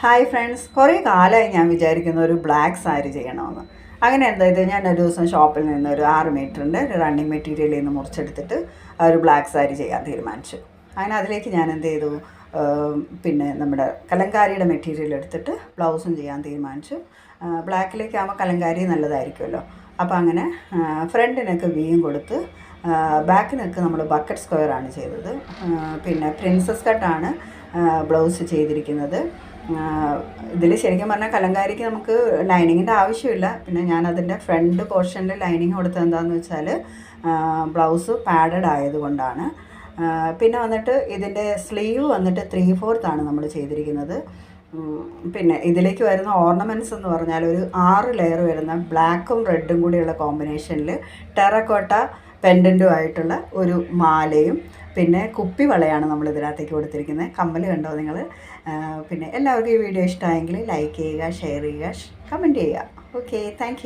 Hi friends കുറേ കാലമായി ഞാൻ വിചാരിക്കുന്ന ഒരു ബ്ലാക്ക് സാരി ചെയ്യണമെന്ന്. അങ്ങനെ എന്താ ഇത്? ഞാൻ ഒരു ദിവസം ഷോപ്പിൽ നിന്ന് ഒരു ആറ് മീറ്ററിന്റെ ഒരു റണ്ണിങ് മെറ്റീരിയലിൽ നിന്ന് മുറിച്ചെടുത്തിട്ട് ഒരു ബ്ലാക്ക് സാരി ചെയ്യാൻ തീരുമാനിച്ചു. അങ്ങനെ അതിലേക്ക് ഞാൻ എന്ത് ചെയ്തു? പിന്നെ നമ്മുടെ കലങ്കാരിയുടെ മെറ്റീരിയൽ എടുത്തിട്ട് ബ്ലൗസും ചെയ്യാൻ തീരുമാനിച്ചു. ബ്ലാക്കിലേക്ക് ആകുമ്പോൾ കലങ്കാരി നല്ലതായിരിക്കുമല്ലോ. അപ്പോൾ അങ്ങനെ ഫ്രണ്ടിനൊക്കെ വീയും കൊടുത്ത് ബാക്കിനൊക്കെ നമ്മൾ ബക്കറ്റ് സ്ക്വയറാണ് ചെയ്തത്. പിന്നെ പ്രിൻസസ് കട്ടാണ് ബ്ലൗസ് ചെയ്തിരിക്കുന്നത്. ഇതിൽ ശരിക്കും പറഞ്ഞാൽ കലങ്കാരിക്ക് നമുക്ക് ലൈനിങ്ങിന്റെ ആവശ്യമില്ല. പിന്നെ ഞാൻ അതിന്റെ ഫ്രണ്ട് പോർഷനിൽ ലൈനിങ് കൊടുത്തത് എന്താണെന്ന് വെച്ചാൽ ബ്ലൗസ് പാഡഡ് ആയതുകൊണ്ടാണ്. പിന്നെ വന്നിട്ട് ഇതിന്റെ സ്ലീവ് വന്നിട്ട് ത്രീ ആണ് നമ്മൾ ചെയ്തിരിക്കുന്നത്. പിന്നെ ഇതിലേക്ക് വരുന്ന ഓർണമെന്റ്സ് എന്ന് പറഞ്ഞാൽ ഒരു ആറ് ലെയർ വരുന്ന ബ്ലാക്കും റെഡും കൂടിയുള്ള കോമ്പിനേഷനിൽ ടെറക്കോട്ട പെൻഡന്റും ആയിട്ടുള്ള ഒരു മാലയും പിന്നെ കുപ്പി വളയാണ് നമ്മൾ ഇതിനകത്തേക്ക് കൊടുത്തിരിക്കുന്നത്. കമ്മൽ കണ്ടോ നിങ്ങൾ? പിന്നെ എല്ലാവർക്കും ഈ വീഡിയോ ഇഷ്ടമായെങ്കിൽ ലൈക്ക് ചെയ്യുക ഷെയർ ചെയ്യുക കമന്റ് ചെയ്യുക. Okay thank